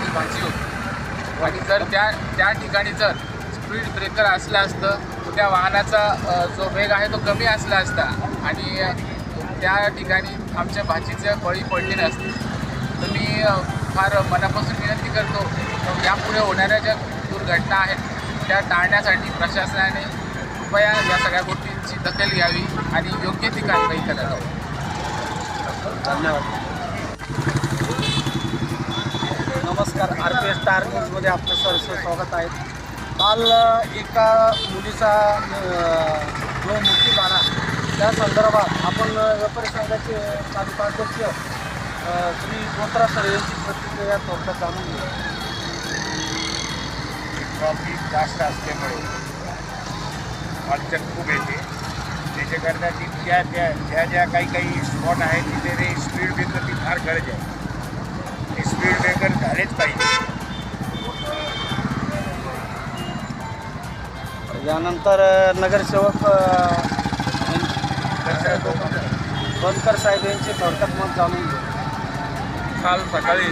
माझी भाची होती. आणि जर त्या त्या ठिकाणी जर स्पीड ब्रेकर असलं असतं तर त्या वाहनाचा जो वेग आहे तो कमी असला असता आणि त्या ठिकाणी आमच्या भाचीचं बळी पडली नसते. तर मी फार मनापासून विनंती करतो तर यापुढे होणाऱ्या ज्या दुर्घटना आहेत त्या टाळण्यासाठी प्रशासनाने कृपया या सगळ्या गोष्टींची दखल घ्यावी आणि योग्य ती कारवाई करायला धन्यवाद. नमस्कार आर पी एस स्टार न्यूजमध्ये आपलं सरसं स्वागत आहे. काल एका मुलीचा जो मृत्यू झाला त्या संदर्भात आपण व्यापारी संघाचे तालुकाध्यक्ष अ, श्री गोत्रा सर यांची प्रतिक्रिया थोडक्यात जाणून घेऊ. ट्रॉफिक जास्त असल्यामुळे अडचण खूप येते. त्याच्याकरता ती ज्या त्या ज्या ज्या काही काही स्पॉट आहेत तिथे स्पीड स्पीड ब्रेकरची फार गरज आहे. ते स्पीड ब्रेकर झालेच पाहिजे. यानंतर नगरसेवक बनकर साहेब यांचे थोडक्यात मत जाणून घेऊ. काल सकाळी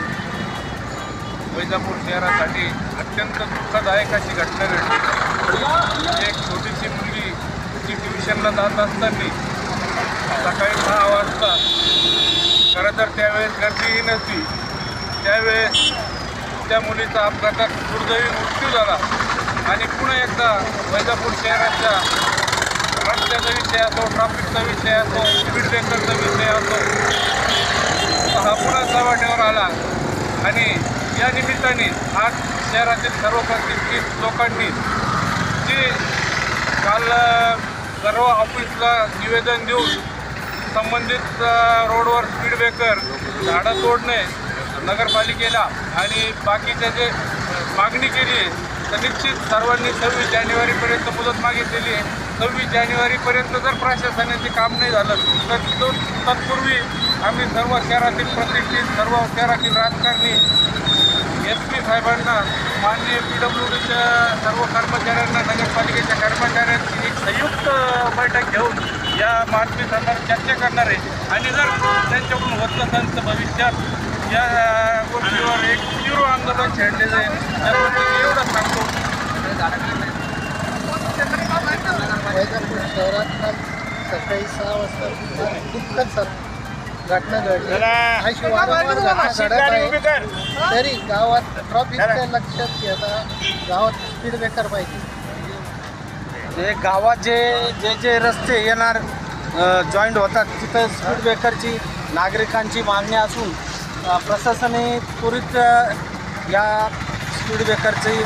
वैजापूर शहरासाठी अत्यंत दुःखदायक अशी घटना घडली. एक छोटीशी मुलगी ती ट्युशनला जात असताना सकाळी दहा वाजता खरं तर त्यावेळेस गर्दीही नसती त्यावेळेस त्या मुलीचा अपघातात दुर्दैवी मृत्यू झाला आणि पुन्हा एकदा वैजापूर शहराच्या रस्त्याचा विषय असो ट्रॅफिकचा विषय असो स्पीड ब्रेकरचा विषय असो हा पुन्हा चव्हाट्यावर आला. आणि या निमित्ताने आज शहरातील सर्व प्रतिष्ठित लोकांनी जी काल सर्व ऑफिसला निवेदन देऊन संबंधित रोडवर स्पीड ब्रेकर झाडं तोडणे नगरपालिकेला आणि बाकीच्या जे मागणी केली आहे तर निश्चित सर्वांनी सव्वीस जानेवारीपर्यंत मुदत मागितलेली आहे. सव्वीस जानेवारीपर्यंत जर प्रशासनाचे काम नाही झालं तर तो तत्पूर्वी आम्ही सर्व शहरातील प्रतिष्ठित सर्व शहरातील राजकारणी एस पी साहेबांना माननीय पी डब्ल्यू डीच्या सर्व कर्मचाऱ्यांना नगरपालिकेच्या कर्मचाऱ्यांची एक संयुक्त बैठक घेऊन या मागणी संदर्भात चर्चा करणार आहे आणि जर त्यांच्याकडून होत नसेल तर भविष्यात या गोष्टीवर एक तीव्र आंदोलन छेडले जाईल. त्याबद्दल एवढं सांगतो. वैजापूर शहरात काल सकाळी सहा वाजता दुःखद सर घटना घडली अशी वारंवार घटना घडत आहे तरी गावात ट्रॉफिकच्या लक्षात घेता गावात स्पीड ब्रेकर पाहिजे. जे गावात जे जे जे रस्ते येणार जॉईंट होतात तिथं स्पीड ब्रेकरची नागरिकांची मागणी असून प्रशासने त्वरित या स्पीड ब्रेकरची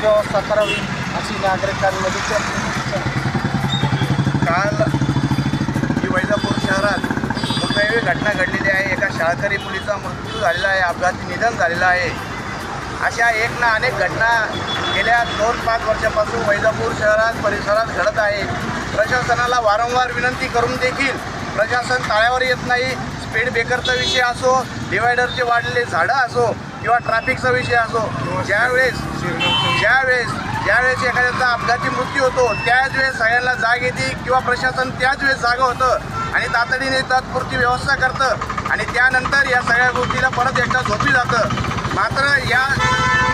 व्यवस्था करावी अशी नागरिकांमध्ये काल ही वैजापूर शहरात दुर्दैवी घटना घडलेली आहे. एका शाळकरी मुलीचा मृत्यू झालेला आहे अपघाती निधन झालेलं आहे. अशा एक ना अनेक घटना गेल्या दोन पाच वर्षापासून वैजापूर शहरात परिसरात घडत आहे. प्रशासनाला वारंवार विनंती करून देखील प्रशासन ताळ्यावर येत नाही. स्पीड ब्रेकरचा विषय असो डिवायडरचे वाढलेले झाडं असो किंवा ट्रॅफिकचा विषय असो ज्यावेळेस ज्यावेळेस ज्यावेळेस एखाद्याचा अपघाती मृत्यू होतो त्याच वेळेस सगळ्यांना जाग येते किंवा प्रशासन त्याच वेळेस जागं होतं आणि तातडीने तात्पुरती व्यवस्था करतं आणि त्यानंतर या सगळ्या गोष्टीला परत एकदा झोपी जातं. मात्र या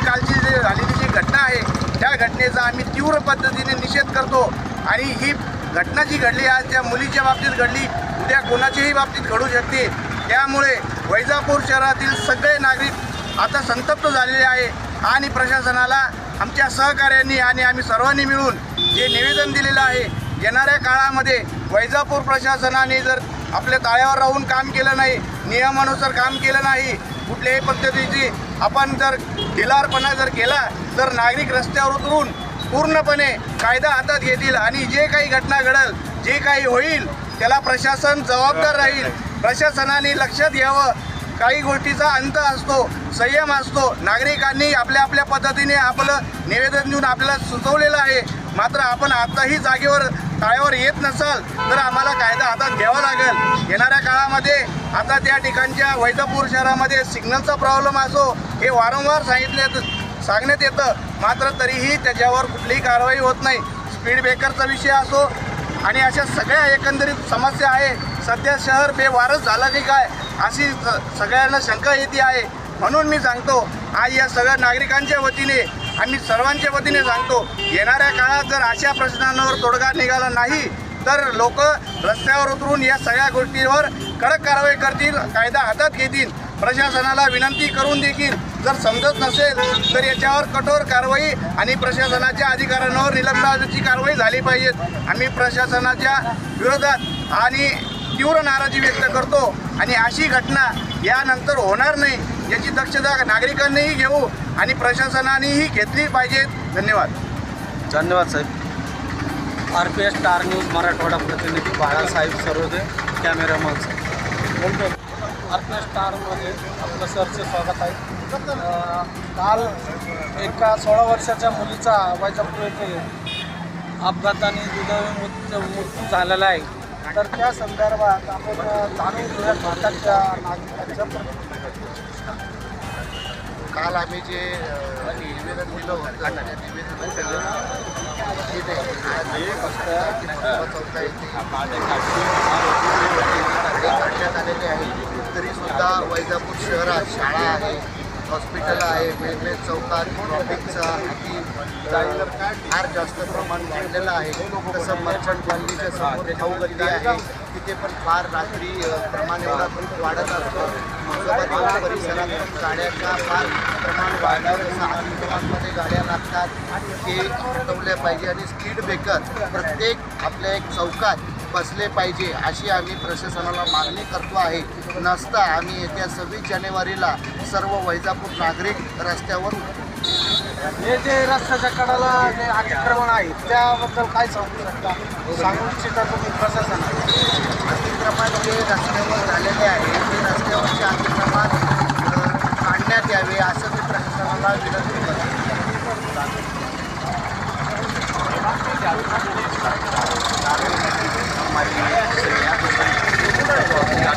कालची जी झालेली आहे. त्या घटनेचा आम्ही तीव्र पद्धतीने निषेध करतो. आणि ही घटना जी घडली आज त्या मुलीच्या बाबतीत घडली उद्या कोणाच्याही बाबतीत घडू शकते. त्यामुळे वैजापूर शहरातील सगळे नागरिक आता संतप्त झालेले आहे आणि प्रशासनाला आमच्या सहकार्यांनी आणि आम्ही सर्वांनी मिळून जे निवेदन दिलेलं आहे येणाऱ्या काळामध्ये वैजापूर प्रशासनाने जर आपल्या ताळ्यावर राहून काम केलं नाही नियमानुसार काम केलं नाही कुठल्याही पद्धतीची आपण जर ढिलारपणा जर केला तर नागरिक रस्त्यावर उतरून पूर्णपणे कायदा हातात घेतील आणि जे काही घटना घडल जे काही होईल त्याला प्रशासन जबाबदार राहील. प्रशासनाने लक्षात घ्यावं. काही गोष्टीचा अंत असतो संयम असतो. नागरिकांनी आपल्या आपल्या पद्धतीने आपलं निवेदन देऊन आपल्याला सुचवलेलं आहे. मात्र आपण आताही जागेवर टाळ्यावर येत नसाल तर आम्हाला कायदा हातात घ्यावा लागेल. येणाऱ्या काळामध्ये आता त्या ठिकाणच्या वैजापूर शहरामध्ये सिग्नलचा प्रॉब्लेम असो हे वारंवार सांगितले सांगण्यात येतं. मात्र तरीही त्याच्यावर कुठलीही कारवाई होत नाही. स्पीड ब्रेकरचा विषय असो आणि अशा सगळ्या एकंदरीत समस्या आहे. सध्या शहर बेवारच झालं की काय अशी स- सगळ्यांना शंका येते आहे. म्हणून मी सांगतो आज या सगळ्या नागरिकांच्या वतीने आम्ही सर्वांच्या वतीने सांगतो येणाऱ्या काळात जर अशा प्रश्नांवर तोडगा निघाला नाही तर लोक रस्त्यावर उतरून या सगळ्या गोष्टीवर कडक कारवाई करतील कायदा हातात घेतील. प्रशासनाला विनंती करून देखील जर समजत नसेल तर याच्यावर कठोर कारवाई आणि प्रशासनाच्या अधिकाऱ्यांवर निलंबनाची कारवाई झाली पाहिजे. आम्ही प्रशासनाच्या विरोधात आणि तीव्र नाराजी व्यक्त करतो. आणि अशी घटना यानंतर होणार नाही. याची दक्षता नागरिकांनीही घेऊ आणि प्रशासनानेही घेतली पाहिजे. धन्यवाद. धन्यवाद साहेब. R P S star news Marathwada प्रतिनिधी Balasaheb Sarode cameraman R P S स्टारमध्ये आपलं सरचे स्वागत आहे. काल एका सोळा वर्षाच्या मुलीचा वैजापूर येथे अपघाताने दुर्दैवी मृत्यू मृत्यू झालेला आहे. तर त्या संदर्भात आपण जाणून घेऊया भारताच्या नागरिकांच्या काल आम्ही जे निवेदन दिलं होतं त्या निवेदनाच्या चौथा येथे काढण्यात आलेले आहे. तरी सुद्धा वैजापूर शहरात शाळा आहे. हॉस्पिटल आहे वेगवेगळे चौकात ट्रॉफिकचा किती फार जास्त प्रमाण वाढलेलं आहे. तसं मर्चंट गल्लीच्या समोर खाऊगल्ली आहे. तिथे पण फार रात्री प्रमाण एवढा खूप वाढत असतो. परिसरात पण गाड्यांचा फार प्रमाण वाढलं तसं गाड्या लागतात ते हटवल्या पाहिजे आणि स्पीड ब्रेकर प्रत्येक आपल्या एक चौकात बसले पाहिजे अशी आम्ही प्रशासनाला मागणी करतो आहे. नसता आम्ही येत्या सव्वीस जानेवारीला सर्व वैजापूर नागरिक रस्त्यावर हे जे रस्त्याच्या कडाला जे अतिक्रमण आहे त्याबद्दल काय सांगू शकता? सांगू इच्छिता तुम्ही प्रशासनाला. अतिक्रमण जे रस्त्यावर झालेले आहे. ते रस्त्यावरचे अतिक्रमण काढण्यात यावे असं मी प्रशासनाला विनंती करतो.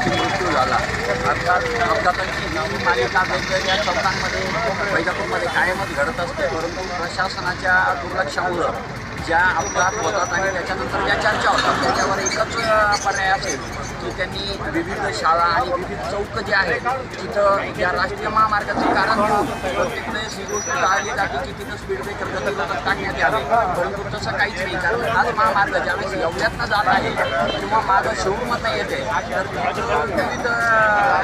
मृत्यू झाला अपघात अपघातांची ही मालिका वेगवेगळ्या चौकांमध्ये वैजापूरमध्ये कायमच घडत असते परंतु प्रशासनाच्या दुर्लक्षामुळं ज्या अपघात होतात आणि त्याच्यानंतर ज्या चर्चा होतात त्याच्यावर एकच पर्याय असेल. की त्यांनी विविध शाळा आणि विविध चौक जे आहेत तिथं या राष्ट्रीय महामार्गाचं कारण घेऊन प्रत्येक वेळेस ही गोष्ट टाळली जाते की तिथं स्पीड ब्रेकर गतगतत टाकण्यात यावे. परंतु तसं काहीच नाही कारण हाच महामार्ग ज्यावेळेस एवढ्यातनं जात आहे किंवा मागं शोरूमधनं येते तर तिथं विविध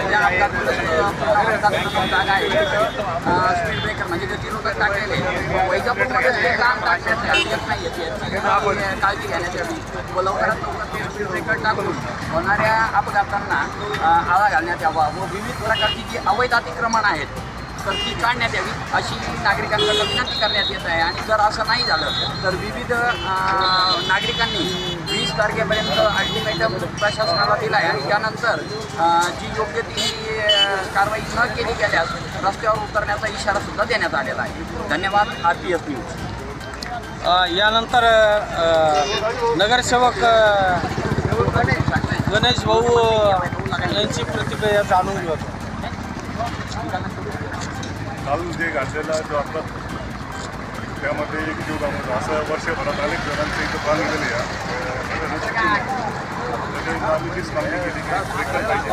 ज्या अपघातग्रस्त जागा आहे तिथं स्पीड ब्रेकर म्हणजे ते तिरोधक टाकलेले वैजापूरमध्ये ते काम टाकण्यात येत नाही येते काळजी घेण्यात यावी. लवकरात लवकर स्पीड ब्रेकर टाकून होणाऱ्या अपघातांना आळा घालण्यात यावा व विविध प्रकारची जी अवैध अतिक्रमण आहेत तर ती काढण्यात यावी अशी नागरिकांकडून विनंती करण्यात येत आहे. आणि जर असं नाही झालं तर विविध नागरिकांनी वीस तारखेपर्यंत अल्टिमेटम प्रशासनाला दिला आहे आणि त्यानंतर जी योग्य ती कारवाई न केली गेल्यास रस्त्यावर उतरण्याचा इशारा सुद्धा देण्यात आलेला आहे. धन्यवाद. आर पी एस न्यूज यानंतर नगरसेवक गणेश भाऊ यांची प्रतिक्रिया जाणून घेऊ आपण. काल जे घातलेला जो अपघात त्यामध्ये एक जीव गमावला असं वर्षभरात अनेक जणांचे इथं प्राण गेले आहे. आम्ही तीच मागणी केली की ब्रेकर पाहिजे.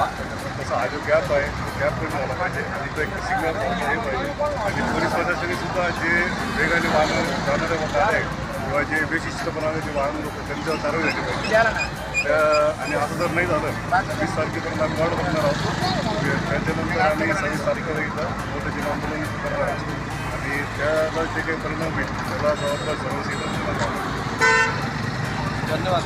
तसा हा जो गॅप आहे गॅप कमी झाला पाहिजे. आणि तो एक सिग्नल हे पाहिजे. आणि पोलीस प्रशासनाने सुद्धा जे वेगाने वाहनं जाणारे मत आहेत किंवा जे बेशिस्तपणाने जे वाहन लोक त्यांच्यावर कारवाई झाली पाहिजे. त्या आणि असं जर नाही झालं वीस तारखेपर्यंत आम्ही वाढ बघणार आहोत. त्याच्यानंतर आम्ही सव्वीस तारखेला इथं मोठं जिल्हा आंदोलन करणार आहोत. आणि त्याला जे काही परिणाम होईल त्याला जबाबदार सर्व धन्यवाद.